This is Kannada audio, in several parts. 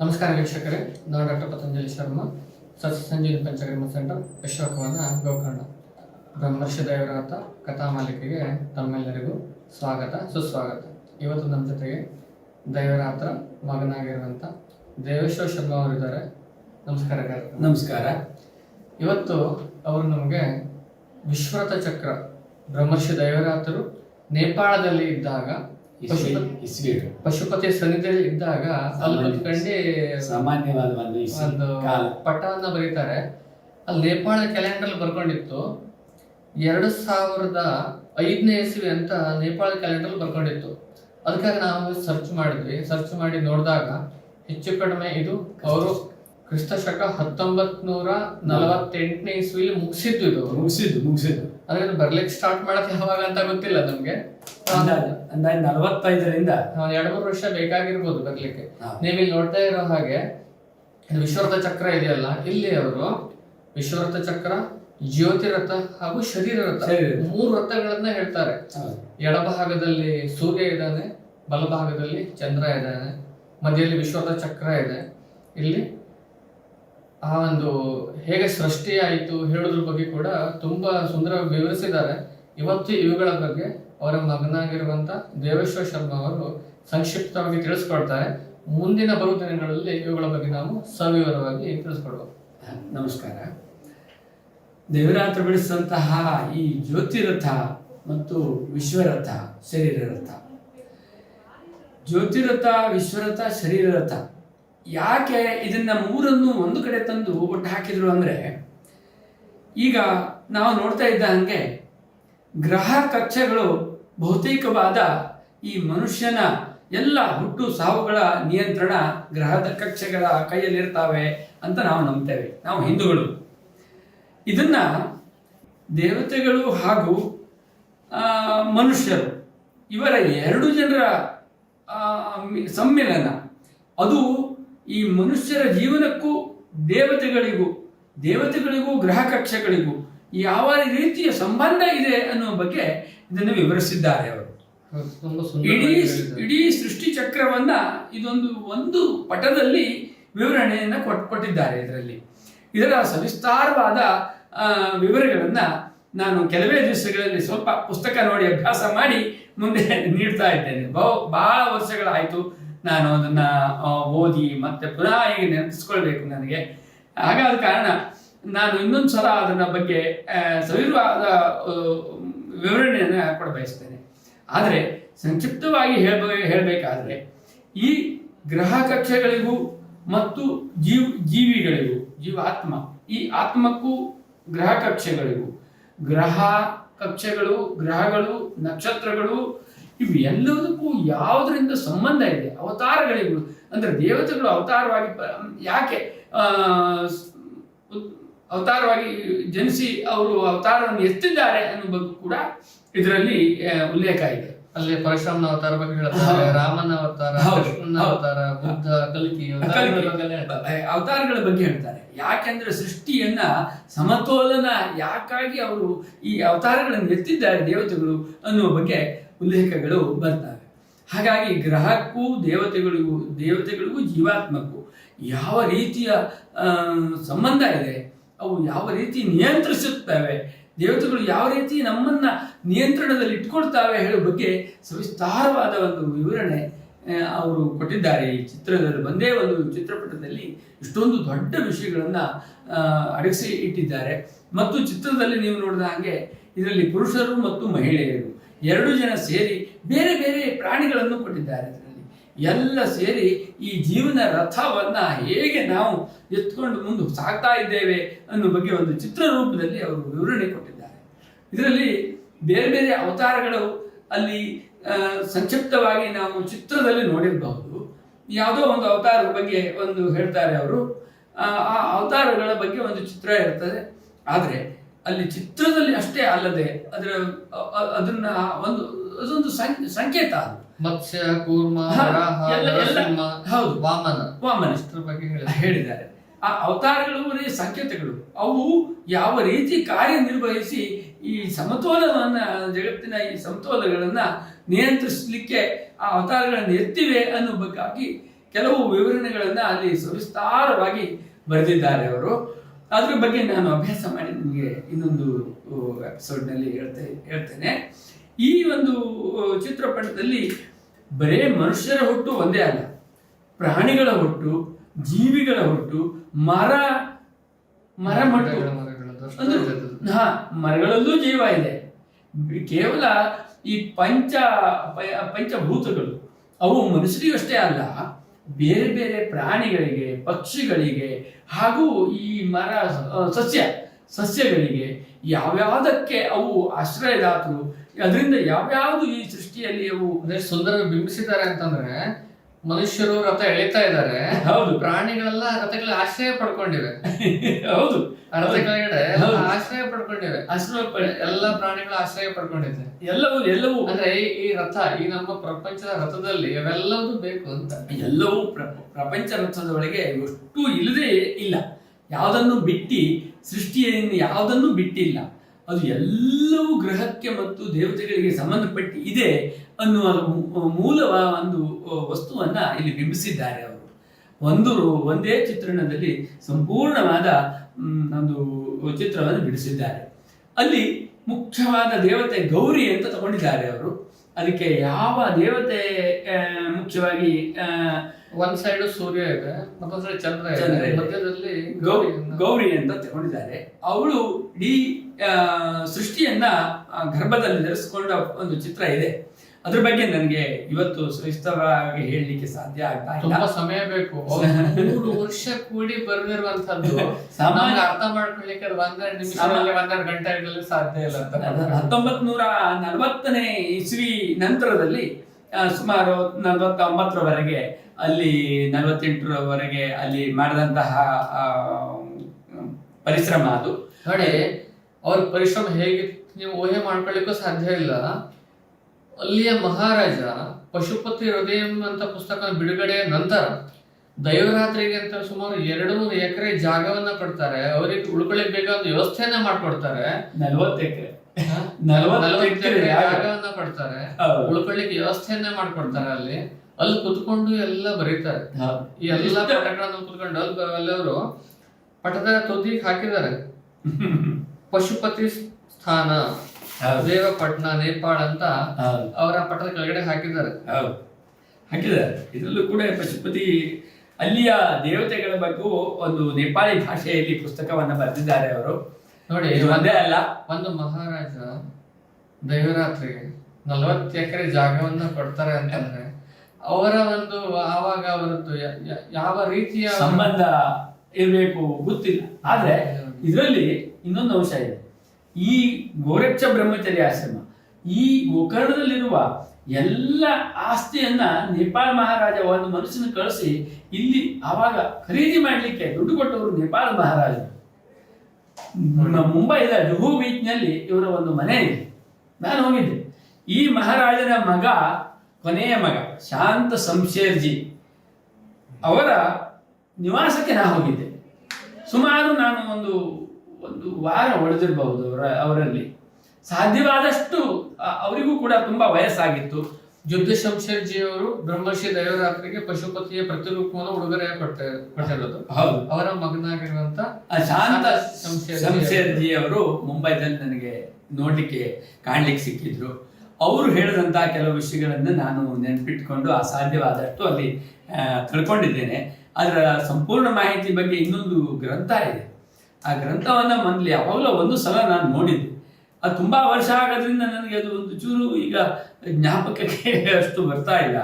ನಮಸ್ಕಾರ ವೀಕ್ಷಕರೇ ನಾನು ಡಾಕ್ಟರ್ ಪತಂಜಲಿ ಶರ್ಮಾ ಸಸ್ಯ ಸಂಜೀವಿನಿ ಪಂಚಕರ್ಮ ಸೆಂಟರ್ ಯಶೋಕವನ ಗೋಕರ್ಣ. ಬ್ರಹ್ಮರ್ಷಿ ದೇವರಾತ ಕಥಾ ಮಾಲಿಕೆಗೆ ತಮ್ಮೆಲ್ಲರಿಗೂ ಸ್ವಾಗತ ಸುಸ್ವಾಗತ. ಇವತ್ತು ನಮ್ಮ ಜೊತೆಗೆ ದೈವರಾತ್ರ ಮಗನಾಗಿರುವಂಥ ದೇವೇಶ್ವರ ಶರ್ಮಾ ಅವರಿದ್ದಾರೆ ನಮಸ್ಕಾರ. ನಮಸ್ಕಾರ. ಇವತ್ತು ಅವರು ನಮಗೆ ವಿಶ್ವರಥ ಚಕ್ರ ಬ್ರಹ್ಮರ್ಷಿ ದೈವರಾತರು ನೇಪಾಳದಲ್ಲಿ ಇದ್ದಾಗ ಇಸ್ವಿ ಪಶುಪತಿ- ಸನ್ನಿಧಿಯಲ್ಲಿ ಇದ್ದಾಗ ಅಲ್ಲಿ ಕುತ್ಕೊಂಡು ಸಾಮಾನ್ಯವಾದ ಒಂದು ಪಟವನ್ನ ಬರೀತಾರೆ. ಅಲ್ಲಿ ನೇಪಾಳ ಕ್ಯಾಲೆಂಡರ್ ಬರ್ಕೊಂಡಿತ್ತು. ಎರಡು ಸಾವಿರದ ಐದನೇ ಇಸ್ವಿ ಅಂತ ನೇಪಾಳ ಕ್ಯಾಲೆಂಡರ್ ಬರ್ಕೊಂಡಿತ್ತು. ಅದಕ್ಕಾಗಿ ನಾವು ಸರ್ಚ್ ಮಾಡಿದ್ವಿ. ಸರ್ಚ್ ಮಾಡಿ ನೋಡಿದಾಗ ಹೆಚ್ಚು ಕಡಿಮೆ ಇದು ಅವರು ಕ್ರಿಸ್ತ ಶಕ ಹತ್ತೊಂಬತ್ ನೂರ ನಲವತ್ತೆಂಟನೇ ಇಸ್ವಿಲಿ ಮುಗಿಸಿದ್ದು ಇದು. ಮುಗಿಸಿದ್ದು ಮುಗಿಸಿದ್ದು. ಅಂದ್ರೆ ಇದು ಬರ್ಲಿಕ್ಕೆ ಸ್ಟಾರ್ಟ್ ಮಾಡಕ್ ಯಾವಾಗ ಅಂತ ಗೊತ್ತಿಲ್ಲ ನಮ್ಗೆ ಅಂದಾಜು ನಲವತ್ತೈದರಿಂದ ಎರಡು ಮೂರು ವರ್ಷ ಬೇಕಾಗಿರ್ಬೋದು ಬರ್ಲಿಕ್ಕೆ. ನೀವು ಇಲ್ಲಿ ನೋಡ್ತಾ ಇರೋ ಹಾಗೆ ವಿಶ್ವರಥ ಚಕ್ರ ಇದೆಯಲ್ಲ ಇಲ್ಲಿ ಅವರು ವಿಶ್ವರಥ ಚಕ್ರ ಜ್ಯೋತಿರಥ ಹಾಗೂ ಶರೀರ ರಥ. ಮೂರು ರಥಗಳನ್ನ ಹೇಳ್ತಾರೆ. ಎಡಭಾಗದಲ್ಲಿ ಸೂರ್ಯ ಇದ್ದಾನೆ ಬಲಭಾಗದಲ್ಲಿ ಚಂದ್ರ ಇದ್ದಾನೆ ಮಧ್ಯದಲ್ಲಿ ವಿಶ್ವರಥ ಚಕ್ರ ಇದೆ ಇಲ್ಲಿ ಆ ಒಂದು ಹೇಗೆ ಸೃಷ್ಟಿ ಆಯಿತು ಹೇಳೋದ್ರ ಬಗ್ಗೆ ಕೂಡ ತುಂಬಾ ಸುಂದರವಾಗಿ ವಿವರಿಸಿದ್ದಾರೆ. ಇವತ್ತು ಇವುಗಳ ಬಗ್ಗೆ ಅವರ ಮಗನಾಗಿರುವಂತ ದೇವೇಶ್ವರ ಶರ್ಮಾ ಅವರು ಸಂಕ್ಷಿಪ್ತವಾಗಿ ತಿಳಿಸ್ಕೊಡ್ತಾರೆ. ಮುಂದಿನ ಬರುವ ದಿನಗಳಲ್ಲಿ ಇವುಗಳ ಬಗ್ಗೆ ನಾವು ಸವಿವರವಾಗಿ ತಿಳಿಸ್ಕೊಡ್ಬೋದು. ನಮಸ್ಕಾರ. ದೇವರಾತ್ರ ಬಿಡಿಸಿದಂತಹ ಈ ಜ್ಯೋತಿರಥ ಮತ್ತು ವಿಶ್ವರಥ ಶರೀರ ರಥ ಜ್ಯೋತಿರಥ, ವಿಶ್ವರಥ ಶರೀರ ರಥ ಯಾಕೆ ಇದನ್ನ ಮೂರನ್ನು ಒಂದು ಕಡೆ ತಂದು ಒಟ್ಟು ಹಾಕಿದ್ರು ಅಂದ್ರೆ ಈಗ ನಾವು ನೋಡ್ತಾ ಇದ್ದ ಹಾಗೆ ಗ್ರಹ ಕಕ್ಷೆಗಳು ಬಹುತೇಕವಾದ ಈ ಮನುಷ್ಯನ ಎಲ್ಲ ಹುಟ್ಟು ಸಾವುಗಳ ನಿಯಂತ್ರಣ ಗ್ರಹದ ಕಕ್ಷೆಗಳ ಕೈಯಲ್ಲಿರ್ತಾವೆ ಅಂತ ನಾವು ನಂಬ್ತೇವೆ. ನಾವು ಹಿಂದೂಗಳು. ಇದನ್ನ ದೇವತೆಗಳು ಹಾಗೂ ಮನುಷ್ಯರು ಇವರ ಎರಡು ಜನರ ಸಮ್ಮಿಲನ ಅದು ಈ ಮನುಷ್ಯರ ಜೀವನಕ್ಕೂ ದೇವತೆಗಳಿಗೂ ದೇವತೆಗಳಿಗೂ ಗ್ರಹ ಕಕ್ಷೆಗಳಿಗೂ ಯಾವ ರೀತಿಯ ಸಂಬಂಧ ಇದೆ ಅನ್ನುವ ಬಗ್ಗೆ ಇದನ್ನು ವಿವರಿಸಿದ್ದಾರೆ ಅವರು. ಇಡೀ. ಇಡೀ ಸೃಷ್ಟಿ ಚಕ್ರವನ್ನ ಇದೊಂದು ಒಂದು ಪಟದಲ್ಲಿ ವಿವರಣೆಯನ್ನ ಕೊಟ್ ಕೊಟ್ಟಿದ್ದಾರೆ ಇದರಲ್ಲಿ. ಇದರ ಸವಿಸ್ತಾರವಾದ ವಿವರಗಳನ್ನ ನಾನು ಕೆಲವೇ ದಿವಸಗಳಲ್ಲಿ ಸ್ವಲ್ಪ ಪುಸ್ತಕ ನೋಡಿ ಅಭ್ಯಾಸ ಮಾಡಿ ಮುಂದೆ ನೀಡ್ತಾ ಇದ್ದೇನೆ. ಬಹು ಬಹಳ ವರ್ಷಗಳಾಯಿತು ನಾನು ಅದನ್ನ ಓದಿ ಮತ್ತೆ ಪುನಃ ಈಗ ನೆನಪಿಸ್ಕೊಳ್ಬೇಕು ನನಗೆ. ಹಾಗಾದ ಕಾರಣ ನಾನು ಇನ್ನೊಂದು ಸಲ ಅದನ್ನ ಬಗ್ಗೆ ಸವಿರವಾದ ವಿವರಣೆಯನ್ನು ಕೊಡ ಬಯಸ್ತೇನೆ ಆದರೆ ಸಂಕ್ಷಿಪ್ತವಾಗಿ ಹೇಳ್ಬ, ಹೇಳಬೇಕಾದ್ರೆ ಈ ಗ್ರಹ ಕಕ್ಷೆಗಳಿಗೂ ಮತ್ತು ಜೀವ್, ಜೀವಿಗಳಿಗೂ ಜೀವಾತ್ಮ ಈ ಆತ್ಮಕ್ಕೂ ಗ್ರಹ ಕಕ್ಷೆಗಳಿಗೂ, ಗ್ರಹ ಕಕ್ಷೆಗಳು, ಗ್ರಹಗಳು, ನಕ್ಷತ್ರಗಳು ಇವು ಎಲ್ಲದಕ್ಕೂ ಯಾವುದರಿಂದ ಸಂಬಂಧ ಇದೆ? ಅವತಾರಗಳಿಗೂ ಅಂದ್ರೆ ದೇವತೆಗಳು ಅವತಾರವಾಗಿ ಯಾಕೆ ಆ, ಅವತಾರವಾಗಿ ಜನಿಸಿ ಅವರು ಅವತಾರವನ್ನು ಎತ್ತಿದ್ದಾರೆ ಅನ್ನೋ ಬಗ್ಗೆ ಕೂಡ ಇದರಲ್ಲಿ ಉಲ್ಲೇಖ ಇದೆ. ಅಲ್ಲಿ ಪರಶುರಾಮನ ಅವತಾರ ಬಗ್ಗೆ ಹೇಳ್ತಾರೆ ರಾಮನ ಅವತಾರ ಕೃಷ್ಣನ ಅವತಾರ ಬುದ್ಧ ಕಲ್ಕಿ ಅವತಾರಗಳ ಬಗ್ಗೆ ಹೇಳ್ತಾರೆ. ಅವತಾರಗಳ ಬಗ್ಗೆ ಹೇಳ್ತಾರೆ. ಯಾಕೆಂದ್ರೆ ಸೃಷ್ಟಿಯನ್ನ ಸಮತೋಲನ ಯಾಕಾಗಿ ಅವರು ಈ ಅವತಾರಗಳನ್ನು ಎತ್ತಿದ್ದಾರೆ ದೇವತೆಗಳು ಅನ್ನುವ ಬಗ್ಗೆ ಉಲ್ಲೇಖಗಳು ಬರ್ತವೆ. ಹಾಗಾಗಿ ಗ್ರಹಕ್ಕೂ ದೇವತೆಗಳಿಗೂ ದೇವತೆಗಳಿಗೂ ಜೀವಾತ್ಮಕ್ಕೂ ಯಾವ ರೀತಿಯ ಸಂಬಂಧ ಇದೆ, ಅವು ಯಾವ ರೀತಿ ನಿಯಂತ್ರಿಸುತ್ತವೆ, ದೇವತೆಗಳು ಯಾವ ರೀತಿ ನಮ್ಮನ್ನ ನಿಯಂತ್ರಣದಲ್ಲಿ ಇಟ್ಕೊಳ್ತಾವೆ ಹೇಳೋ ಬಗ್ಗೆ ಸವಿಸ್ತಾರವಾದ ಒಂದು ವಿವರಣೆ ಅವರು ಕೊಟ್ಟಿದ್ದಾರೆ. ಈ ಚಿತ್ರದಲ್ಲಿ ಒಂದೇ ಒಂದು ಚಿತ್ರಪಟದಲ್ಲಿ ಇಷ್ಟೊಂದು ದೊಡ್ಡ ವಿಷಯಗಳನ್ನ ಅಡಗಿಸಿ ಇಟ್ಟಿದ್ದಾರೆ. ಮತ್ತು ಚಿತ್ರದಲ್ಲಿ ನೀವು ನೋಡಿದ ಹಾಗೆ ಇದರಲ್ಲಿ ಪುರುಷರು ಮತ್ತು ಮಹಿಳೆಯರು. ಎರಡು ಜನ ಸೇರಿ ಬೇರೆ ಬೇರೆ ಪ್ರಾಣಿಗಳನ್ನು ಕೊಟ್ಟಿದ್ದಾರೆ ಇದರಲ್ಲಿ ಎಲ್ಲ ಸೇರಿ ಈ ಜೀವನ ರಥವನ್ನು ಹೇಗೆ ನಾವು ಎತ್ಕೊಂಡು ಮುಂದೆ ಸಾಗ್ತಾ ಇದ್ದೇವೆ ಅನ್ನೋ ಬಗ್ಗೆ ಒಂದು ಚಿತ್ರ ರೂಪದಲ್ಲಿ ಅವರು ವಿವರಣೆ ಕೊಟ್ಟಿದ್ದಾರೆ. ಇದರಲ್ಲಿ ಬೇರೆ ಬೇರೆ ಅವತಾರಗಳು ಅಲ್ಲಿ ಸಂಕ್ಷಿಪ್ತವಾಗಿ ನಾವು ಚಿತ್ರದಲ್ಲಿ ನೋಡಿರಬಹುದು. ಯಾವುದೋ ಒಂದು ಅವತಾರದ ಬಗ್ಗೆ ಒಂದು ಹೇಳ್ತಾರೆ ಅವರು. ಆ ಅವತಾರಗಳ ಬಗ್ಗೆ ಒಂದು ಚಿತ್ರ ಇರ್ತದೆ. ಆದರೆ ಅಲ್ಲಿ ಚಿತ್ರದಲ್ಲಿ ಅಷ್ಟೇ ಅಲ್ಲದೆ ಅದರ ಅದನ್ನ ಒಂದು ಅದೊಂದು ಸಂಕೇತ ಅದು. ಮತ್ಸ್ಯ ಕೂರ್ಮ ಹೌದು. ವಾಮನ. ವಾಮನ. ಇಷ್ಟರ ಬಗ್ಗೆ ಹೇಳಿದ್ದಾರೆ ಹೇಳಿದ್ದಾರೆ. ಆ ಅವತಾರಗಳು ಸಂಕೇತಗಳು. ಅವು ಯಾವ ರೀತಿ ಕಾರ್ಯನಿರ್ವಹಿಸಿ ಈ ಸಮತೋಲನವನ್ನ ಜಗತ್ತಿನ ಈ ಸಮತೋಲಗಳನ್ನ ನಿಯಂತ್ರಿಸಲಿಕ್ಕೆ ಆ ಅವತಾರಗಳನ್ನು ಎತ್ತಿವೆ ಅನ್ನೋ ಬಗ್ಗೆ ಕೆಲವು ವಿವರಣೆಗಳನ್ನ ಅಲ್ಲಿ ಸವಿಸ್ತಾರವಾಗಿ ಬರೆದಿದ್ದಾರೆ ಅವರು. ಅದ್ರ ಬಗ್ಗೆ ನಾನು ಅಭ್ಯಾಸ ಮಾಡಿ ನಿಮಗೆ ಇನ್ನೊಂದು ಎಪಿಸೋಡ್ನಲ್ಲಿ ಹೇಳ್ತೇ ಹೇಳ್ತೇನೆ. ಈ ಒಂದು ಚಿತ್ರಪಟದಲ್ಲಿ ಬರೇ ಮನುಷ್ಯರ ಹುಟ್ಟು ಒಂದೇ ಅಲ್ಲ. ಪ್ರಾಣಿಗಳ ಹುಟ್ಟು ಜೀವಿಗಳ ಹುಟ್ಟು ಮರ ಮರ ಮಟ್ಟು. ಹಾ ಮರಗಳಲ್ಲೂ ಜೀವ ಇದೆ. ಕೇವಲ ಈ ಪಂಚ ಪಂಚಭೂತಗಳು. ಅವು ಮನುಷ್ಯರಿಗಷ್ಟೇ ಅಲ್ಲ ಬೇರೆ ಬೇರೆ ಪ್ರಾಣಿಗಳಿಗೆ ಪಕ್ಷಿಗಳಿಗೆ ಹಾಗೂ ಈ ಮರ ಸಸ್ಯ ಸಸ್ಯಗಳಿಗೆ ಯಾವ್ಯಾವುದಕ್ಕೆ ಅವು ಆಶ್ರಯದಾತರು ಅದರಿಂದ ಯಾವ್ಯಾವುದು ಈ ಸೃಷ್ಟಿಯಲ್ಲಿ ಅವು ಅಂದ್ರೆ ಸುಂದರ ಬಿಂಬಿಸಿದ್ದಾರೆ ಅಂತಂದ್ರೆ ಮನುಷ್ಯರು ರಥ ಎಳಿತಾ ಇದ್ದಾರೆ. ಹೌದು. ಪ್ರಾಣಿಗಳೆಲ್ಲ ರಥಗಳ ಆಶ್ರಯ ಪಡ್ಕೊಂಡಿವೆ. ಹೌದು. ರಥಗಳ ರಥ ಕೆಳಗಡೆ ಪಡ್ಕೊಂಡಿವೆ ಆಶ್ರಯ ಪಡೆ- ಎಲ್ಲ ಪ್ರಾಣಿಗಳು ಆಶ್ರಯ ಪಡ್ಕೊಂಡಿದೆ ಎಲ್ಲವೂ ಎಲ್ಲವೂ. ಅಂದ್ರೆ ಈ- ರಥ ಈ ನಮ್ಮ ಪ್ರಪಂಚದ ರಥದಲ್ಲಿ ಅವೆಲ್ಲವೂ ಬೇಕು ಅಂತ. ಎಲ್ಲವೂ ಪ್ರ- ಪ್ರಪಂಚ ರಥದ ಒಳಗೆ ಎಷ್ಟು ಇಲ್ಲದೆ ಇಲ್ಲ. ಯಾವುದನ್ನು ಬಿಟ್ಟಿ ಸೃಷ್ಟಿಯನ್ನು ಯಾವುದನ್ನು ಬಿಟ್ಟಿಲ್ಲ. ಅದು ಎಲ್ಲವೂ ಗ್ರಹಕ್ಕೆ ಮತ್ತು ದೇವತೆಗಳಿಗೆ ಸಂಬಂಧಪಟ್ಟಿ ಇದೆ ಅನ್ನುವ ಮೂಲ ಮೂಲವ ಒಂದು ವಸ್ತುವನ್ನ ಇಲ್ಲಿ ಬಿಂಬಿಸಿದ್ದಾರೆ ಅವರು. ಒಂದು ಒಂದೇ ಚಿತ್ರಣದಲ್ಲಿ ಸಂಪೂರ್ಣವಾದ ಒಂದು ಚಿತ್ರವನ್ನು ಬಿಡಿಸಿದ್ದಾರೆ. ಅಲ್ಲಿ ಮುಖ್ಯವಾದ ದೇವತೆ ಗೌರಿ ಅಂತ ತಗೊಂಡಿದ್ದಾರೆ ಅವರು. ಅದಕ್ಕೆ ಯಾವ ದೇವತೆ ಮುಖ್ಯವಾಗಿ ಒಂದ್ ಸೈಡ್ ಸೂರ್ಯ ಇದೆ ಮತ್ತೊಂದ್ ಸೈಡ್ ಚಂದ್ರ ಇದೆ. ಮಧ್ಯದಲ್ಲಿ ಗೌರಿ ಗೌರಿ ಅಂತ ತಗೊಂಡಿದ್ದಾರೆ. ಅವಳು ಇಡೀ ಸೃಷ್ಟಿಯನ್ನ ಗರ್ಭದಲ್ಲಿ ಧರಿಸಿಕೊಂಡ ಒಂದು ಚಿತ್ರ ಇದೆ. ಅದ್ರ ಬಗ್ಗೆ ನನಗೆ ಇವತ್ತು ಸ್ವಿಸ್ತವಾಗಿ ಹೇಳಲಿಕ್ಕೆ ಸಾಧ್ಯ ಆಗ್ತಾ ಇಲ್ಲ. ತುಂಬಾ ಸಮಯ ಬೇಕು. ಮೂರು ವರ್ಷ ಕೂಡಿ ಬರೆದಿರುವಂತದ್ದು ಸಾಮಾನ್ಯ- ಅರ್ಥ ಮಾಡ್ಕೊಳ್ಳಿಕ್ಕೆ ಒಂದೆರಡು ನಿಮಿಷ ಒಂದೆರಡು ಗಂಟೆಗಳಲ್ಲಿ ಸಾಧ್ಯ ಇಲ್ಲ ಅಂತ ಹತ್ತೊಂಬತ್ ನೂರ ನಲವತ್ತನೇ ಇಸ್ವಿ ನಂತರದಲ್ಲಿ ಸುಮಾರು ನಲವತ್ತೊಂಬತ್ತರವರೆಗೆ ಅಲ್ಲಿ ನಲವತ್ತೆಂಟರವರೆಗೆ ಅಲ್ಲಿ ಮಾಡಿದಂತಹ ಆ, ಪರಿಶ್ರಮ ಅದು. ನೋಡಿ ಅವ್ರ ಪರಿಶ್ರಮ ಹೇಗೆ ನೀವು ಊಹೆ ಮಾಡ್ಕೊಳ್ಳಿಕ್ಕೂ ಸಾಧ್ಯ ಇಲ್ಲ. ಅಲ್ಲಿಯ ಮಹಾರಾಜ ಪಶುಪತಿ ಹೃದಯಂ ಅಂತ ಪುಸ್ತಕ ಬಿಡುಗಡೆಯ ನಂತರ ದೈವರಾತ್ರಿಗೆ ಅಂತ ಸುಮಾರು ಎರಡು ನೂರು ಎಕರೆ ಜಾಗವನ್ನ ಕೊಡ್ತಾರೆ. ಅವರಿಗೆ ಉಳ್ಕೊಳ್ಳಿ ಬೇಕಾದ ವ್ಯವಸ್ಥೆಯನ್ನ ಮಾಡ್ಕೊಡ್ತಾರೆ. ಎಕರೆ. ಜಾಗವನ್ನ ಕೊಡ್ತಾರೆ. ಉಳ್ಕೊಳ್ಳಿಕ್ಕೆ ವ್ಯವಸ್ಥೆಯನ್ನ ಮಾಡ್ಕೊಡ್ತಾರೆ ಅಲ್ಲಿ. ಅಲ್ಲಿ ಕುತ್ಕೊಂಡು ಎಲ್ಲ ಬರೀತಾರೆ. ಈ ಎಲ್ಲ ಪಟಗಳನ್ನು ಕುತ್ಕೊಂಡು ಅಲ್ಲಿ ಅಲ್ಲವರು ಪಟದ ತುದಿಗೆ ಹಾಕಿದ್ದಾರೆ. ಪಶುಪತಿ ಸ್ಥಾನ. ಹೌದು. ದೇವಪಟ್ನ ನೇಪಾಳ ಅಂತ ಅವರ ಪಟ್ಟದ ಕೆಳಗಡೆ ಹಾಕಿದ್ದಾರೆ. ಹೌದು. ಹಾಕಿದ್ದಾರೆ. ಇದರಲ್ಲೂ ಕೂಡ ಪಶುಪತಿ ಅಲ್ಲಿಯ ದೇವತೆಗಳ ಬಗ್ಗೆ ಒಂದು ನೇಪಾಳಿ ಭಾಷೆಯಲ್ಲಿ ಪುಸ್ತಕವನ್ನ ಬರೆದಿದ್ದಾರೆ ಅವರು. ನೋಡಿ ಒಂದೇ ಅಲ್ಲ. ಒಂದು ಮಹಾರಾಜ ದೈವರಾತ್ರಿಗೆ ನಲವತ್ತು ಎಕರೆ ಜಾಗವನ್ನ ಕೊಡ್ತಾರೆ ಅಂತಂದ್ರೆ ಅವರ ಒಂದು ಆವಾಗ ಅವರದ್ದು ಯಾವ ರೀತಿಯ ಸಂಬಂಧ ಇರಬೇಕು ಗೊತ್ತಿಲ್ಲ. ಆದ್ರೆ ಇದರಲ್ಲಿ ಇನ್ನೊಂದು ಅಂಶ ಇದೆ. ಈ ಗೋರಕ್ಷ ಬ್ರಹ್ಮಚರ್ಯ ಆಶ್ರಮ, ಈ ಗೋಕರ್ಣದಲ್ಲಿರುವ ಎಲ್ಲ ಆಸ್ತಿಯನ್ನ ನೇಪಾಳ ಮಹಾರಾಜ ಒಂದು ಮನುಷ್ಯನ ಕಳಿಸಿ ಇಲ್ಲಿ ಆವಾಗ ಖರೀದಿ ಮಾಡ್ಲಿಕ್ಕೆ ದುಡ್ಡು ಕೊಟ್ಟವರು ನೇಪಾಳ ಮಹಾರಾಜ ಮುಂಬೈದ ಜುಹು ಬೀಚ್ನಲ್ಲಿ ಇವರ ಒಂದು ಮನೆ ಇದೆ. ನಾನು ಹೋಗಿದ್ದೆ. ಈ ಮಹಾರಾಜನ ಮಗ, ಕೊನೆಯ ಮಗ, ಶಾಂತ ಸಂಶೇರ್ಜಿ, ಅವರ ನಿವಾಸಕ್ಕೆ ನಾ ಹೋಗಿದ್ದೆ. ಸುಮಾರು ನಾನು ಒಂದು ಒಂದು ವಾರ ಉಳಿದಿರಬಹುದು ಅವರ ಅವರಲ್ಲಿ. ಸಾಧ್ಯವಾದಷ್ಟು ಅವರಿಗೂ ಕೂಡ ತುಂಬಾ ವಯಸ್ಸಾಗಿತ್ತು. ಯುದ್ಧ ಶಂಶರ್ಜಿಯವರು ಬ್ರಹ್ಮರ್ಷಿ ದೈವರಾತ್ರಿಗೆ ಪಶುಪತಿಯ ಪ್ರತಿರೂಪವನ್ನು ಉಡುಗೊರೆ ಕೊಟ್ಟ ಕೊಟ್ಟಿರೋದು. ಹೌದು. ಅವರ ಮಗನಾಗಿರುವಂತ ಶಾಂತ ಶಂಶೇರ್ಜಿ ಅವರು ಮುಂಬೈದಲ್ಲಿ ನನಗೆ ನೋಡ್ಲಿಕ್ಕೆ ಕಾಣ್ಲಿಕ್ಕೆ ಸಿಕ್ಕಿದ್ರು. ಅವರು ಹೇಳಿದಂತಹ ಕೆಲವು ವಿಷಯಗಳನ್ನು ನಾನು ನೆನಪಿಟ್ಕೊಂಡು ಅಸಾಧ್ಯವಾದಷ್ಟು ಅಲ್ಲಿ ತಿಳ್ಕೊಂಡಿದ್ದೇನೆ. ಅದರ ಸಂಪೂರ್ಣ ಮಾಹಿತಿ ಬಗ್ಗೆ ಇನ್ನೊಂದು ಗ್ರಂಥ ಇದೆ. ಆ ಗ್ರಂಥವನ್ನ ಮೊದಲು ಯಾವಾಗಲೂ ಒಂದು ಸಲ ನಾನು ನೋಡಿದ್ದೆ. ಅದು ತುಂಬಾ ವರ್ಷ ಆಗೋದ್ರಿಂದ ನನಗೆ ಅದು ಒಂದು ಚೂರು ಈಗ ಜ್ಞಾಪಕಕ್ಕೆ ಅಷ್ಟು ಬರ್ತಾ ಇಲ್ಲ.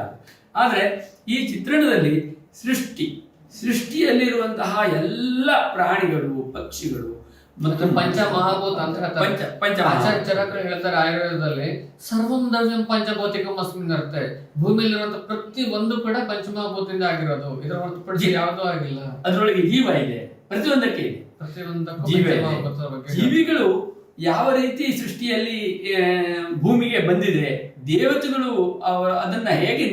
ಆದರೆ ಈ ಚಿತ್ರಣದಲ್ಲಿ ಸೃಷ್ಟಿ ಸೃಷ್ಟಿಯಲ್ಲಿರುವಂತಹ ಎಲ್ಲ ಪ್ರಾಣಿಗಳು ಪಕ್ಷಿಗಳು ಮತ್ತು ಪಂಚಮಹಾಭೂತ ಅಂತ. ಪಂಚ ಪಂಚ ಆಚಾರ್ಯ ಹೇಳ್ತಾರೆ ಆಯುರ್ವೇದದಲ್ಲಿ ಸರ್ವಂ ದ್ರವ್ಯಂ ಪಂಚಭೌತಿಕಂ ಅಸ್ಮಿನ್ ಅರ್ಥ ಭೂಮಿಯಲ್ಲಿರುವಂತ ಪ್ರತಿ ಒಂದು ಕೂಡ ಪಂಚಮಹಾಭೂತದಿಂದ ಆಗಿರೋದು. ಇದರ ಹೊರತುಪಡಿಸಿ ಯಾವುದೂ ಆಗಿಲ್ಲ. ಅದರೊಳಗೆ ಜೀವ ಇದೆ. ಪ್ರತಿಯೊಂದಕ್ಕೆ ಇದೆ. ಪ್ರತಿಯೊಂದಕ್ಕೂ ಜೀವ. ಜೀವಿಗಳು ಯಾವ ರೀತಿ ಸೃಷ್ಟಿಯಲ್ಲಿ ಆ, ಭೂಮಿಗೆ ಬಂದಿದೆ ದೇವತೆಗಳು ಅವರ ಅದನ್ನ ಹೇಗೆ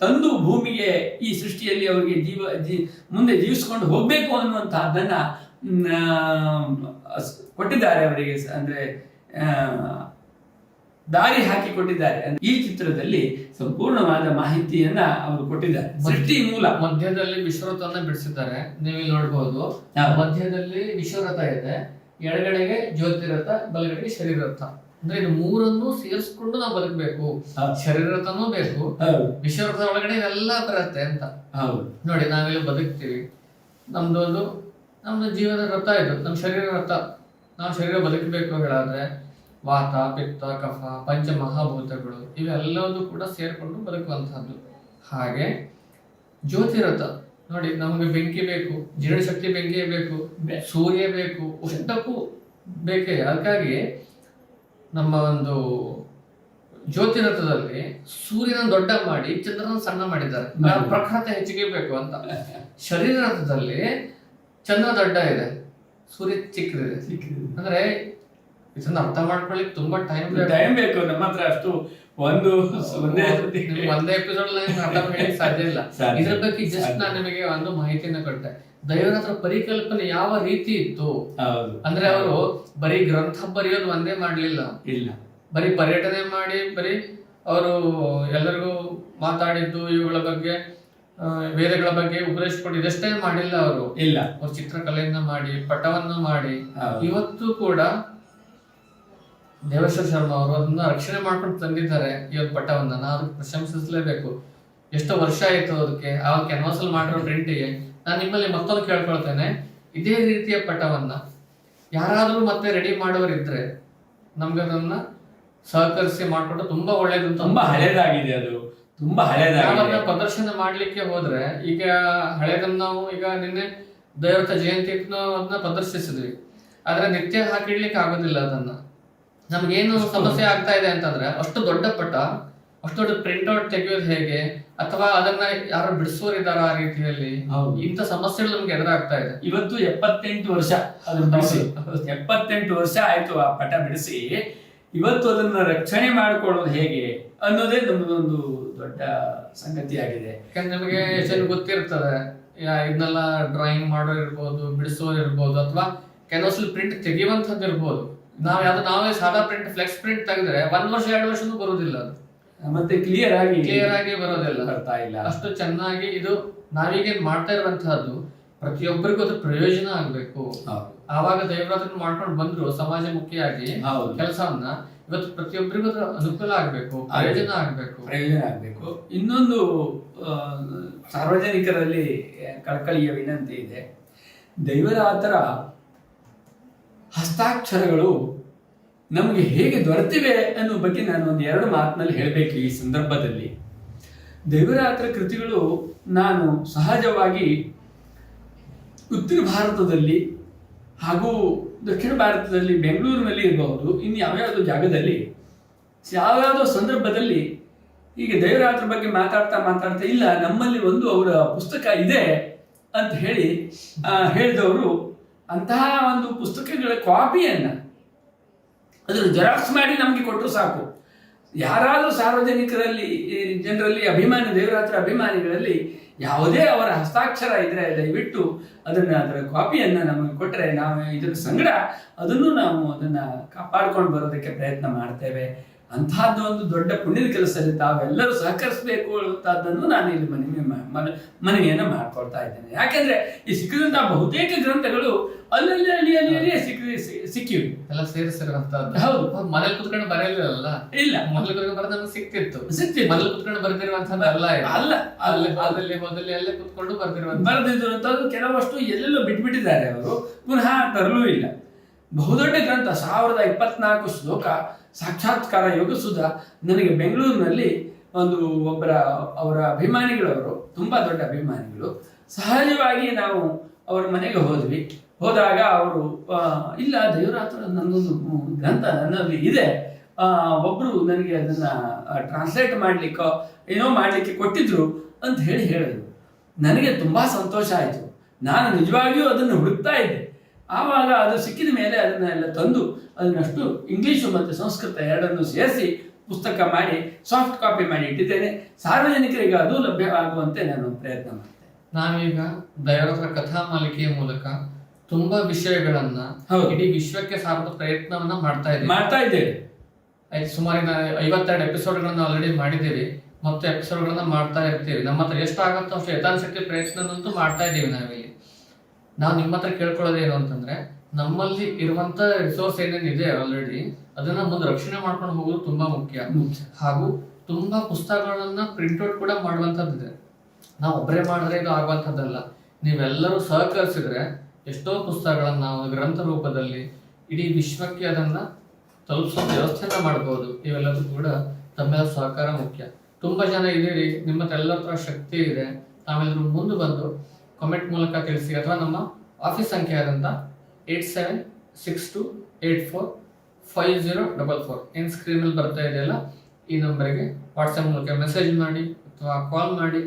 ತಂದು ಭೂಮಿಗೆ ಈ ಸೃಷ್ಟಿಯಲ್ಲಿ ಅವರಿಗೆ ಜೀವ ಜೀ ಮುಂದೆ ಜೀವಿಸ್ಕೊಂಡು ಹೋಗ್ಬೇಕು ಅನ್ನುವಂತಹದ್ದನ್ನ ಅದನ್ನ ಕೊಟ್ಟಿದ್ದಾರೆ ಅವರಿಗೆ ಅಂದ್ರೆ ಆ, ದಾರಿ ಹಾಕಿ ಕೊಟ್ಟಿದ್ದಾರೆ ಈ ಚಿತ್ರದಲ್ಲಿ ಸಂಪೂರ್ಣವಾದ ಮಾಹಿತಿಯನ್ನ ಅವರು ಕೊಟ್ಟಿದ್ದಾರೆ. ಸೃಷ್ಟಿ ಮೂಲ. ಮಧ್ಯದಲ್ಲಿ ವಿಶ್ವರಥವನ್ನ ಬಿಡಿಸಿದ್ದಾರೆ. ನೀವು ಇಲ್ಲಿ ನೋಡಬಹುದು ಹೌದು. ಮಧ್ಯದಲ್ಲಿ ವಿಶ್ವರಥ ಇದೆ. ಎಡಗಡೆಗೆ ಜ್ಯೋತಿರಥ ಬಲಗಡೆಗೆ ಶರೀರಥ ಅಂದ್ರೆ ಇದು ಮೂರನ್ನು ಸೇರಿಸ್ಕೊಂಡು ನಾವು ಬದುಕಬೇಕು. ಶರೀರಥನೂ ಬೇಕು. ವಿಶ್ವರಥ ಒಳಗಡೆ ಇವೆಲ್ಲ ಬರುತ್ತೆ ಅಂತ. ಹೌದು. ನೋಡಿ ನಾವೆಲ್ಲ ಬದುಕ್ತೀವಿ. ನಮ್ದೊಂದು ಒಂದು ನಮ್ದು ಜೀವನ ರಥ ಇದು. ನಮ್ಮ ಶರೀರ ರಥ. ನಾವು ಶರೀರ ಬದುಕಬೇಕು ಹೇಳಾದ್ರೆ. ವಾತ ಪಿತ್ತ ಕಫ ಪಂಚ ಮಹಾಭೂತಗಳು ಇವೆಲ್ಲವೂ ಕೂಡ ಸೇರ್ಕೊಂಡು ಬದುಕುವಂತಹದ್ದು ಹಾಗೆ ಜ್ಯೋತಿರಥ ನೋಡಿ ನಮಗೆ ಬೆಂಕಿ ಬೇಕು ಜೀರ್ಣಶಕ್ತಿ ಬೆಂಕಿಯೇ ಬೇಕು ಸೂರ್ಯ ಬೇಕು ಉಷ್ಟಕ್ಕೂ ಬೇಕೇ. ಅದಕ್ಕಾಗಿ ನಮ್ಮ ಒಂದು ಜ್ಯೋತಿರಥದಲ್ಲಿ ಸೂರ್ಯನ ದೊಡ್ಡ ಮಾಡಿ ಚಂದ್ರನ ಸಣ್ಣ ಮಾಡಿದ್ದಾರೆ. ಮಾಡಿ. ಪ್ರಖರತೆ ಹೆಚ್ಚಿಗೆ ಬೇಕು ಅಂತ. ಶರೀರ ರಥದಲ್ಲಿ ಚಂದ್ರ ದೊಡ್ಡ ಇದೆ ಸೂರ್ಯ ಚಿಕ್ಕದಿದೆ. ಅಂದ್ರೆ ಇದನ್ನ ಅರ್ಥ ಮಾಡ್ಕೊಳ್ಳಿಕ್ ತುಂಬಾ ಟೈಮ್ ಟೈಮ್ ಬೇಕು ನಮ್ಮ ಹತ್ರ ಅಷ್ಟು ಒಂದು ಒಂದೇ ಒಂದೇ ಎಪಿಸೋಡ್ ಅರ್ಥ ಮಾಡ್ಲಿಕ್ಕೆ ಸಾಧ್ಯ ಇಲ್ಲ. ಇದ್ರ ಬಗ್ಗೆ ಜಸ್ಟ್. ನಾನು ನಿಮಗೆ ಒಂದು ಮಾಹಿತಿಯನ್ನ ಕೊಟ್ಟೆ. ದೈವರ ಹತ್ರ ಪರಿಕಲ್ಪನೆ ಯಾವ ರೀತಿ ಇತ್ತು? ಅಂದ್ರೆ ಅವರು ಬರೀ ಗ್ರಂಥ ಬರೆಯೋದು ಒಂದೇ ಮಾಡ್ಲಿಲ್ಲ. ಇಲ್ಲ. ಬರೀ ಪರ್ಯಟನೆ ಮಾಡಿ ಬರೀ ಅವರು ಎಲ್ಲರಿಗೂ ಮಾತಾಡಿದ್ದು ಇವುಗಳ ಬಗ್ಗೆ ವೇದಗಳ ಬಗ್ಗೆ ಉಪದೇಶ ಕೊಟ್ಟು ಇದಷ್ಟೇ ಮಾಡಿಲ್ಲ ಅವರು. ಇಲ್ಲ. ಅವ್ರು ಚಿತ್ರಕಲೆಯನ್ನ ಮಾಡಿ ಪಟವನ್ನ ಮಾಡಿ. ಇವತ್ತು ಕೂಡ ದೇವೇಶ್ವರ ಶರ್ಮಾ ಅವರು ಅದನ್ನ ರಕ್ಷಣೆ ಮಾಡ್ಕೊಂಡು ತಂದಿದ್ದಾರೆ ಈ ಒಂದು ಪಟ್ಟವನ್ನ. ನಾವು ಅದಕ್ಕೆ ಪ್ರಶಂಸಿಸಲೇಬೇಕು. ಎಷ್ಟೋ ವರ್ಷ ಆಯ್ತು ಅದಕ್ಕೆ. ಆ ಕ್ಯಾನ್ವಾಸ್ ಅಲ್ಲಿ ಮಾಡಿರೋ ಪ್ರಿಂಟಿಗೆ ನಾನು ನಿಮ್ಮಲ್ಲಿ ಮತ್ತೊಂದು ಕೇಳ್ಕೊಳ್ತೇನೆ. ಇದೇ ರೀತಿಯ ಪಟವನ್ನ ಯಾರಾದ್ರೂ ಮತ್ತೆ ರೆಡಿ ಮಾಡೋರಿದ್ರೆ ನಮ್ಗೆ ಅದನ್ನ ಸಹಕರಿಸಿ ಮಾಡ್ಕೊಂಡು ತುಂಬಾ ಒಳ್ಳೇದು ತುಂಬಾ ಹಳೇದಾಗಿದೆ ಅದು. ತುಂಬಾ ಹಳೇದಾಗಿದೆ. ಪ್ರದರ್ಶನ ಮಾಡ್ಲಿಕ್ಕೆ ಹೋದ್ರೆ ಈಗ ಹಳೇದನ್ನ ನಾವು ಈಗ ನಿನ್ನೆ ದೈವತ ಜಯಂತಿ ಅದನ್ನ ಪ್ರದರ್ಶಿಸಿದ್ವಿ. ಆದ್ರೆ ನಿತ್ಯ ಹಾಕಿಡ್ಲಿಕ್ಕೆ ಆಗೋದಿಲ್ಲ ಅದನ್ನ. ನಮ್ಗೇನು ಸಮಸ್ಯೆ ಆಗ್ತಾ ಇದೆ ಅಂತಂದ್ರೆ ಅಷ್ಟು ದೊಡ್ಡ ಪಟ ಅಷ್ಟು ದೊಡ್ಡ ಪ್ರಿಂಟ್ ಔಟ್ ತೆಗೆಯೋದು ಹೇಗೆ ಅಥವಾ ಅದನ್ನ ಯಾರು ಬಿಡಿಸೋರಿದಾರ ಆ ರೀತಿಯಲ್ಲಿ ಹೌದು. ಇಂಥ ಸಮಸ್ಯೆಗಳು ನಮ್ಗೆ ಎದುರಾಗ್ತಾ ಇದೆ. ಇವತ್ತು ಎಪ್ಪತ್ತೆಂಟು ವರ್ಷ ಎಪ್ಪತ್ತೆಂಟು ವರ್ಷ ಆಯ್ತು ಆ ಪಟ ಬಿಡಿಸಿ. ಇವತ್ತು ಅದನ್ನ ರಕ್ಷಣೆ ಮಾಡಿಕೊಳ್ಳೋದು ಹೇಗೆ ಅನ್ನೋದೇ ನಮ್ದೊಂದು ದೊಡ್ಡ ಸಂಗತಿಯಾಗಿದೆ. ಯಾಕಂದ್ರೆ ನಮಗೆ ಎಷ್ಟು ಗೊತ್ತಿರ್ತದೆ ಇದನ್ನೆಲ್ಲ ಡ್ರಾಯಿಂಗ್ ಮಾಡೋರು ಇರ್ಬೋದು ಬಿಡಿಸೋರು ಇರ್ಬೋದು ಅಥವಾ ಕೆಲವೊಂದ್ಸಲ ಪ್ರಿಂಟ್ ತೆಗೆಯುವಂಥದ್ದು ಇರ್ಬೋದು ನಾವ್ ಯಾವ್ದು ನಾವೇ ಸಾದಾ ಪ್ರಿಂಟ್ ಫ್ಲೆಕ್ಸ್ ಪ್ರಿಂಟ್ ತೆಗೆದ್ರೆ ಒಂದ್ ವರ್ಷ ಎರಡು ವರ್ಷನೂ ಬರುದಿಲ್ಲ ಅದು. ಮತ್ತೆ ಕ್ಲಿಯರ್ ಆಗಿ ಕ್ಲಿಯರ್ ಆಗಿ ಬರೋದಿಲ್ಲ. ಬರ್ತಾ ಇಲ್ಲ. ಅಷ್ಟು ಚೆನ್ನಾಗಿ ಇದು ನಾವೀಗೇನ್ ಮಾಡ್ತಾ ಇರುವಂತಹದ್ದು ಪ್ರತಿಯೊಬ್ಬರಿಗೂ ಅದು ಪ್ರಯೋಜನ ಆಗ್ಬೇಕು. ಆವಾಗ ದೈವರಾತ್ರ ಮಾಡ್ಕೊಂಡು ಬಂದ್ರು ಸಮಾಜಮುಖಿಯಾಗಿ ಹೌದು. ಕೆಲಸವನ್ನ ಇವತ್ತು ಪ್ರತಿಯೊಬ್ಬರಿಗೂ ಅದು ಅನುಕೂಲ ಆಗ್ಬೇಕು ಪ್ರಯೋಜನ ಆಗ್ಬೇಕು. ಪ್ರಯೋಜನ ಆಗಬೇಕು. ಇನ್ನೊಂದು ಸಾರ್ವಜನಿಕರಲ್ಲಿ ಕಳಕಳಿಯ ವಿನಂತಿ ಇದೆ. ದೈವರಾತರ ಹಸ್ತಾಕ್ಷರಗಳು ನಮಗೆ ಹೇಗೆ ದೊರೆತಿವೆ ಅನ್ನೋ ಬಗ್ಗೆ ನಾನು ಒಂದು ಎರಡು ಮಾತಿನಲ್ಲಿ ಹೇಳಬೇಕು ಈ ಸಂದರ್ಭದಲ್ಲಿ. ದೈವರಾತ್ರ ಕೃತಿಗಳು ನಾನು ಸಹಜವಾಗಿ ಉತ್ತರ ಭಾರತದಲ್ಲಿ ಹಾಗೂ ದಕ್ಷಿಣ ಭಾರತದಲ್ಲಿ ಬೆಂಗಳೂರಿನಲ್ಲಿ ಇರಬಹುದು. ಇನ್ನು ಯಾವ್ಯಾವುದೋ ಜಾಗದಲ್ಲಿ, ಯಾವ್ಯಾವುದೋ ಸಂದರ್ಭದಲ್ಲಿ ಈಗ ದೇವರಾತ್ರ ಬಗ್ಗೆ ಮಾತಾಡ್ತಾ ಮಾತಾಡ್ತಾ ಇಲ್ಲ, ನಮ್ಮಲ್ಲಿ ಒಂದು ಅವರ ಪುಸ್ತಕ ಇದೆ ಅಂತ ಹೇಳಿ ಹೇಳಿದವರು ಅಂತಹ ಒಂದು ಪುಸ್ತಕಗಳ ಕಾಪಿಯನ್ನ ಅದನ್ನು ಜೆರಾಕ್ಸ್ ಮಾಡಿ ನಮಗೆ ಕೊಟ್ಟರು ಸಾಕು. ಯಾರಾದರೂ ಸಾರ್ವಜನಿಕರಲ್ಲಿ ಜನರಲ್ಲಿ ಅಭಿಮಾನಿ, ದೇವರಾತ್ರ ಅಭಿಮಾನಿಗಳಲ್ಲಿ ಯಾವುದೇ ಅವರ ಹಸ್ತಾಕ್ಷರ ಇದ್ರೆ ದಯವಿಟ್ಟು ಅದನ್ನ, ಅದರ ಕಾಪಿಯನ್ನ ನಮಗೆ ಕೊಟ್ಟರೆ ನಾವು ಇದರ ಸಂಗಡ ಅದನ್ನು ನಾವು ಅದನ್ನ ಕಾಪಾಡ್ಕೊಂಡು ಬರೋದಕ್ಕೆ ಪ್ರಯತ್ನ ಮಾಡ್ತೇವೆ. ಅಂತಹದ್ದು ಒಂದು ದೊಡ್ಡ ಪುಣ್ಯದ ಕೆಲಸದಲ್ಲಿ ತಾವೆಲ್ಲರೂ ಸಹಕರಿಸಬೇಕು ಅನ್ನುವಂಥದ್ದನ್ನು ನಾನು ಇಲ್ಲಿ ಮನವಿ ಮನವಿಯನ್ನು ಮಾಡ್ಕೊಳ್ತಾ ಇದ್ದೇನೆ. ಯಾಕೆಂದ್ರೆ ಈ ಸಿಕ್ಕಿದಂತಹ ಬಹುತೇಕ ಗ್ರಂಥಗಳು ಅಲ್ಲಲ್ಲಿ ಅಲ್ಲಿ ಅಲ್ಲಿ ಅಲ್ಲಿ ಸಿಕ್ಕಿ ಸಿಕ್ಕಿವೆ. ಎಲ್ಲ ಸೇರಿಸಿರುವಂತಹದ್ದು ಹೌದು. ಮೊದಲು ಕುತ್ಕೊಂಡು ಬರೆಯಲಿಲ್ಲ ಇಲ್ಲ. ಮೊದಲು ಕುತ್ಕೊಂಡು ಬರೆದ ಸಿಕ್ಕಿತ್ತು ಸಿಕ್ತಿತ್ತು. ಸಿಕ್ತಿ ಮೊದಲು ಕುತ್ಕೊಂಡು ಬರೆದಿರುವಂತಹದ್ದು ಅಲ್ಲ. ಅಲ್ಲ ಅಲ್ಲಿ. ಹೋದಲ್ಲಿ ಹೋದಲ್ಲಿ ಅಲ್ಲೇ ಕುತ್ಕೊಂಡು ಬರೆದಿರುವಂತ ಬರೆದಿರುವಂತಹದ್ದು ಕೆಲವಷ್ಟು ಎಲ್ಲೆಲ್ಲೋ ಬಿಟ್ಬಿಟ್ಟಿದ್ದಾರೆ ಅವರು. ಪುನಃ ತರಲೂ ಇಲ್ಲ. ಬಹುದೊಡ್ಡ ಗ್ರಂಥ ಸಾವಿರದ ಇಪ್ಪತ್ನಾಲ್ಕು ಶ್ಲೋಕ ಸಾಕ್ಷಾತ್ಕಾರ ಯೋಗಸುಧ ನನಗೆ ಬೆಂಗಳೂರಿನಲ್ಲಿ ಒಂದು ಒಬ್ಬರ, ಅವರ ಅಭಿಮಾನಿಗಳವರು ತುಂಬಾ ದೊಡ್ಡ ಅಭಿಮಾನಿಗಳು. ಸಹಜವಾಗಿ ನಾವು ಅವರ ಮನೆಗೆ ಹೋದ್ವಿ. ಹೋದಾಗ ಅವರು ಇಲ್ಲ ದೇವರಾತ್ರ ನನ್ನೊಂದು ಗ್ರಂಥ ನನ್ನಲ್ಲಿ ಇದೆ. ಒಬ್ಬರು ನನಗೆ ಅದನ್ನ ಟ್ರಾನ್ಸ್ಲೇಟ್ ಮಾಡ್ಲಿಕ್ಕೋ, ಏನೋ ಮಾಡ್ಲಿಕ್ಕೆ ಕೊಟ್ಟಿದ್ರು ಅಂತ ಹೇಳಿ ಹೇಳಿದ್ರು. ನನಗೆ ತುಂಬಾ ಸಂತೋಷ ಆಯಿತು. ನಾನು ನಿಜವಾಗಿಯೂ ಅದನ್ನು ಹುಡುಕ್ತಾ ಇದ್ದೆ. ಆವಾಗ ಅದು ಸಿಕ್ಕಿದ ಮೇಲೆ ಅದನ್ನ ಎಲ್ಲ ತಂದು ಅದನ್ನಷ್ಟು ಇಂಗ್ಲಿಷು ಮತ್ತು ಸಂಸ್ಕೃತ ಎರಡನ್ನು ಸೇರಿಸಿ ಪುಸ್ತಕ ಮಾಡಿ ಸಾಫ್ಟ್ ಕಾಪಿ ಮಾಡಿ ಇಟ್ಟಿದ್ದೇನೆ. ಸಾರ್ವಜನಿಕರಿಗೆ ಅದು ಲಭ್ಯವಾಗುವಂತೆ ನಾನು ಪ್ರಯತ್ನ ಮಾಡ್ತೇನೆ. ನಾವೀಗ ದೈವರತ್ರ ಕಥಾ ಮಾಲಿಕೆಯ ಮೂಲಕ ತುಂಬಾ ವಿಷಯಗಳನ್ನ ಹೌದು. ಇಡೀ ವಿಶ್ವಕ್ಕೆ ಸಾರುವ ಪ್ರಯತ್ನವನ್ನ ಮಾಡ್ತಾ ಇದ್ದೇವೆ. ಮಾಡ್ತಾ ಇದ್ದೇವೆ. ಸುಮಾರು ಸುಮಾರಿನ ಐವತ್ತೆರಡು ಎಪಿಸೋಡ್ಗಳನ್ನ ಆಲ್ರೆಡಿ ಮಾಡಿದ್ದೇವೆ. ಮತ್ತೆ ಎಪಿಸೋಡ್ಗಳನ್ನ ಮಾಡ್ತಾ ಇರ್ತೀವಿ. ನಮ್ಮ ಹತ್ರ ಎಷ್ಟಾಗುತ್ತೋ ಅಷ್ಟು ಯಥಾಶಕ್ತಿ ಪ್ರಯತ್ನದಂತೂ ಮಾಡ್ತಾ ಇದ್ದೀವಿ ನಾವಿಲ್ಲಿ. ನಾವು ನಿಮ್ಮ ಹತ್ರ ಕೇಳ್ಕೊಳ್ಳೋದೇನು ಅಂತಂದ್ರೆ ನಮ್ಮಲ್ಲಿ ಇರುವಂತ ರಿಸೋರ್ಸ್ ಏನೇನಿದೆ ಆಲ್ರೆಡಿ ಅದನ್ನ ಮುಂದೆ ರಕ್ಷಣೆ ಮಾಡ್ಕೊಂಡು ಹೋಗೋದು ತುಂಬಾ ಮುಖ್ಯ. ಹಾಗೂ ತುಂಬಾ ಪುಸ್ತಕಗಳನ್ನ ಪ್ರಿಂಟ್ಔಟ್ ಕೂಡ ಮಾಡುವಂತದ್ದಿದೆ ನಾವು ಒಬ್ಬರೇ ಮಾಡಿದ್ರೆ ಇದು ಆಗುವಂಥದ್ದಲ್ಲ. ನೀವೆಲ್ಲರೂ ಸಹಕರಿಸಿದ್ರೆ ಎಷ್ಟೋ ಪುಸ್ತಕಗಳನ್ನ ನಾವು ಗ್ರಂಥ ರೂಪದಲ್ಲಿ ಇಡೀ ವಿಶ್ವಕ್ಕೆ ಅದನ್ನ ತಲುಪಿಸೋ ವ್ಯವಸ್ಥೆನ ಮಾಡ್ಬೋದು. ಇವೆಲ್ಲದೂ ಕೂಡ ತಮ್ಮೆಲ್ಲ ಸಹಕಾರ ಮುಖ್ಯ. ತುಂಬಾ ಜನ ಇದೀರಿ ನಿಮ್ಮ ಎಲ್ಲರ ಹತ್ರ ಶಕ್ತಿ ಇದೆ. ತಾವೆಲ್ಲರೂ ಮುಂದೆ ಬಂದು ಕಾಮೆಂಟ್ ಮೂಲಕ ತಿಳಿಸಿ. ಅಥವಾ ನಮ್ಮ ಆಫೀಸ್ ಸಂಖ್ಯೆ ಆದಂತ eight seven six two eight four five zero double four ಏನು ಸ್ಕ್ರೀನಲ್ಲಿ ಬರ್ತಾ ಇದೆಯಲ್ಲ, ಈ ನಂಬರ್ಗೆ ವಾಟ್ಸಪ್ ಮೂಲಕ ಮೆಸೇಜ್ ಮಾಡಿ ಅಥವಾ ಕಾಲ್ ಮಾಡಿ.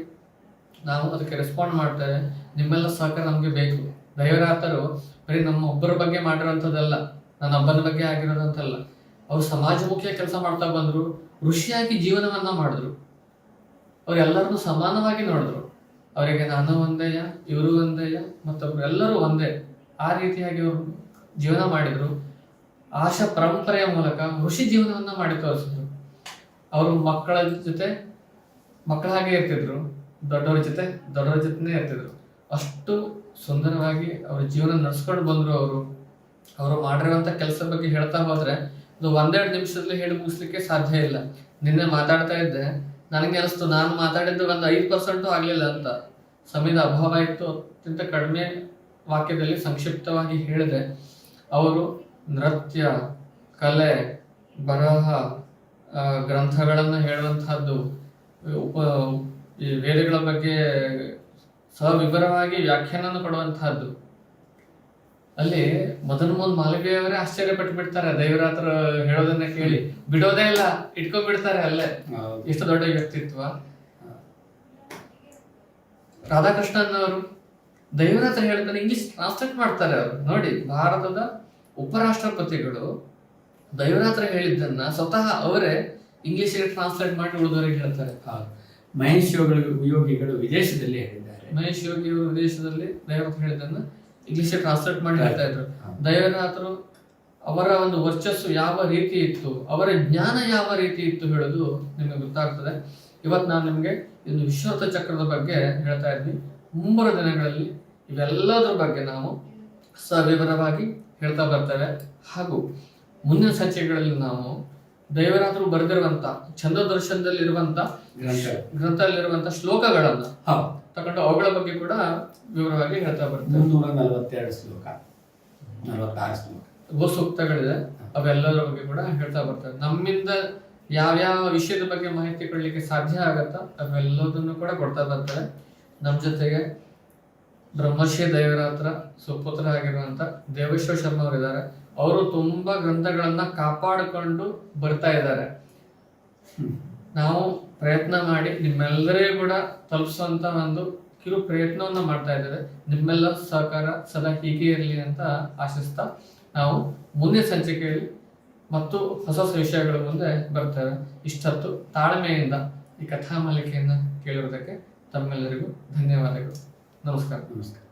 ನಾವು ಅದಕ್ಕೆ ರೆಸ್ಪಾಂಡ್ ಮಾಡ್ತೇವೆ ನಿಮ್ಮೆಲ್ಲ ಸಹಕಾರ ನಮಗೆ ಬೇಕು. ದೈವರಾತರು ಬರೀ ನಮ್ಮ ಒಬ್ಬರ ಬಗ್ಗೆ ಮಾಡಿರೋಂಥದ್ದಲ್ಲ, ನನ್ನ ಒಬ್ಬನ ಬಗ್ಗೆ ಆಗಿರೋದಂತಲ್ಲ. ಅವರು ಸಮಾಜಮುಖಿಯ ಕೆಲಸ ಮಾಡ್ತಾ ಬಂದರು, ಋಷಿಯಾಗಿ ಜೀವನವನ್ನ ಮಾಡಿದ್ರು. ಅವರೆಲ್ಲರನ್ನು ಸಮಾನವಾಗಿ ನೋಡಿದ್ರು. ಅವರಿಗೆ ನಾನು ಒಂದೇಯ ಇವರು ಒಂದೇಯ ಮತ್ತೊಬ್ರು ಎಲ್ಲರೂ ಒಂದೇ. ಆ ರೀತಿಯಾಗಿ ಅವರು ಜೀವನ ಮಾಡಿದ್ರು. ಆಶಾ ಪರಂಪರೆಯ ಮೂಲಕ ಋಷಿ ಜೀವನವನ್ನ ಮಾಡಿ ತೋರಿಸಿದ್ರು. ಅವರು ಮಕ್ಕಳ ಜೊತೆ ಮಕ್ಕಳ ಹಾಗೆ ಇರ್ತಿದ್ರು. ದೊಡ್ಡವ್ರ ಜೊತೆ ದೊಡ್ಡವ್ರ ಜೊತೆನೇ ಇರ್ತಿದ್ರು. ಅಷ್ಟು ಸುಂದರವಾಗಿ ಅವ್ರ ಜೀವನ ನಡೆಸ್ಕೊಂಡು ಬಂದ್ರು ಅವರು. ಅವರು ಮಾಡಿರುವಂಥ ಕೆಲಸ ಬಗ್ಗೆ ಹೇಳ್ತಾ ಹೋದರೆ ಅದು ಒಂದೆರಡು ನಿಮಿಷದಲ್ಲಿ ಹೇಳಿ ಮುಗಿಸ್ಲಿಕ್ಕೆ ಸಾಧ್ಯ ಇಲ್ಲ. ನಿನ್ನೆ ಮಾತಾಡ್ತಾ ಇದ್ದೆ. ನನಗೆ ಅನಿಸ್ತು, ನಾನು ಮಾತಾಡಿದ್ದು ಒಂದು ಐದು ಪರ್ಸೆಂಟು ಆಗಲಿಲ್ಲ ಅಂತ. ಸಮಯದ ಅಭಾವ ಇತ್ತು ಅತ್ಯಂತ ಕಡಿಮೆ ವಾಕ್ಯದಲ್ಲಿ ಸಂಕ್ಷಿಪ್ತವಾಗಿ ಹೇಳಿದೆ ಅವರು ನೃತ್ಯ ಕಲೆ ಬರಹ ಗ್ರಂಥಗಳನ್ನು ಹೇಳುವಂತಹದ್ದು ಉಪ ಈ ವೇದಗಳ ಬಗ್ಗೆ ಸವಿವರವಾಗಿ ವ್ಯಾಖ್ಯಾನ ಕೊಡುವಂತಹದ್ದು. ಅಲ್ಲಿ ಮದನ್ ಮೋಹನ್ ಮಾಲವೀಯವರೇ ಆಶ್ಚರ್ಯ ಪಟ್ಟು ಬಿಡ್ತಾರೆ ದೈವರಾತ್ರ ಹೇಳೋದನ್ನ ಕೇಳಿ. ಬಿಡೋದೇ ಇಲ್ಲ ಇಟ್ಕೊಂಡ್ಬಿಡ್ತಾರೆ ಅಲ್ಲೇ. ಇಷ್ಟು ದೊಡ್ಡ ವ್ಯಕ್ತಿತ್ವ. ರಾಧಾಕೃಷ್ಣನ್ ಅವರು ದೈವನಾಥ ಹೇಳ್ತಾರೆ ಇಂಗ್ಲಿಷ್ ಟ್ರಾನ್ಸ್ಲೇಟ್ ಮಾಡ್ತಾರೆ ಅವರು. ನೋಡಿ ಭಾರತದ ಉಪರಾಷ್ಟ್ರಪತಿಗಳು ದೈವನಾಥ ಹೇಳಿದ್ದನ್ನ ಸ್ವತಃ ಅವರೇ ಇಂಗ್ಲಿಷ್ಗೆ ಟ್ರಾನ್ಸ್ಲೇಟ್ ಮಾಡಿ ಉಳಿದವರಿಗೆ ಹೇಳ್ತಾರೆ. ಮಹೇಶ್ ಯೋಗಿಗಳು ಯೋಗಿಗಳು ವಿದೇಶದಲ್ಲಿ ಹೇಳಿದ್ದಾರೆ. ಮಹೇಶ್ ಯೋಗಿ ಅವರು ವಿದೇಶದಲ್ಲಿ ದೈವರಾತ್ರ ಹೇಳಿದ್ದನ್ನ ಇಂಗ್ಲಿಷ್ ಟ್ರಾನ್ಸ್ಲೇಟ್ ಮಾಡಿ ಹೇಳ್ತಾ ಇದ್ರು. ದೈವನಾಥರು ಅವರ ಒಂದು ವರ್ಚಸ್ಸು ಯಾವ ರೀತಿ ಇತ್ತು ಅವರ ಜ್ಞಾನ ಯಾವ ರೀತಿ ಇತ್ತು ಹೇಳೋದು ನಿಮಗೆ ಗೊತ್ತಾಗ್ತದೆ. ಇವತ್ತು ನಾನು ನಿಮಗೆ ಇನ್ನು ವಿಶ್ವತ ಚಕ್ರದ ಬಗ್ಗೆ ಹೇಳ್ತಾ ಇದ್ವಿ ಮುಂಬರುವ ದಿನಗಳಲ್ಲಿ ಇವೆಲ್ಲದರ ಬಗ್ಗೆ ನಾವು ಸವಿವರವಾಗಿ ಹೇಳ್ತಾ ಬರ್ತೇವೆ. ಹಾಗೂ ಮುಂದಿನ ಸಂಚಿಕೆಗಳಲ್ಲಿ ನಾವು ದೈವರಾತ್ರು ಬರೆದಿರುವಂತ ಗ್ರಂಥಗಳು. ಗ್ರಂಥದಲ್ಲಿರುವಂತ ಶ್ಲೋಕಗಳನ್ನ ತಗೊಂಡು ಅವುಗಳ ಬಗ್ಗೆ ಕೂಡ ವಿವರವಾಗಿ ಹೇಳ್ತಾ ಬರ್ತೇವೆ. ಮುನ್ನೂರ ನಲವತ್ತೆರಡು ಶ್ಲೋಕ. ನಲವತ್ತಾರು ಶ್ಲೋಕ. ಗೋಸೂಕ್ತಗಳಿದೆ ಅವೆಲ್ಲದರ ಬಗ್ಗೆ ಕೂಡ ಹೇಳ್ತಾ ಬರ್ತೇವೆ. ನಮ್ಮಿಂದ ಯಾವ್ಯಾವ ವಿಷಯದ ಬಗ್ಗೆ ಮಾಹಿತಿ ಕೊಡ್ಲಿಕ್ಕೆ ಸಾಧ್ಯ ಆಗತ್ತಾ? ಅವೆಲ್ಲದನ್ನು ಕೂಡ ಕೊಡ್ತಾ ಬರ್ತಾರೆ. ನಮ್ಮ ಜೊತೆಗೆ ಬ್ರಹ್ಮಶ್ರೀ ಹತ್ರ ಸುಪುತ್ರ ಆಗಿರುವಂತ ದೇವೇಶ್ವರ ಶರ್ಮ ಅವರಿದ್ದಾರೆ. ಅವರು ತುಂಬಾ ಗ್ರಂಥಗಳನ್ನ ಕಾಪಾಡಿಕೊಂಡು ಬರ್ತಾ ಇದ್ದಾರೆ. ನಾವು ಪ್ರಯತ್ನ ಮಾಡಿ ನಿಮ್ಮೆಲ್ಲರಿಗೂ ಕೂಡ ತಲುಪಿಸುವಂತ ಒಂದು ಕಿರು ಪ್ರಯತ್ನವನ್ನ ಮಾಡ್ತಾ ಇದ್ದೇವೆ. ನಿಮ್ಮೆಲ್ಲ ಸಹಕಾರ ಸದಾ ಹೀಗೆ ಇರಲಿ ಅಂತ ಆಶಿಸ್ತಾ ನಾವು ಮುಂದಿನ ಸಂಚಿಕೆಯಲ್ಲಿ ಮತ್ತು ಹೊಸ ಹೊಸ ವಿಷಯಗಳು ಮುಂದೆ ಬರ್ತಾರೆ ಇಷ್ಟೊತ್ತು ತಾಳ್ಮೆಯಿಂದ ಈ ಕಥಾ ಮಾಲಿಕೆಯನ್ನು ಕೇಳಿರೋದಕ್ಕೆ ತಮ್ಮೆಲ್ಲರಿಗೂ ಧನ್ಯವಾದಗಳು. ನಮಸ್ಕಾರ. ನಮಸ್ಕಾರ.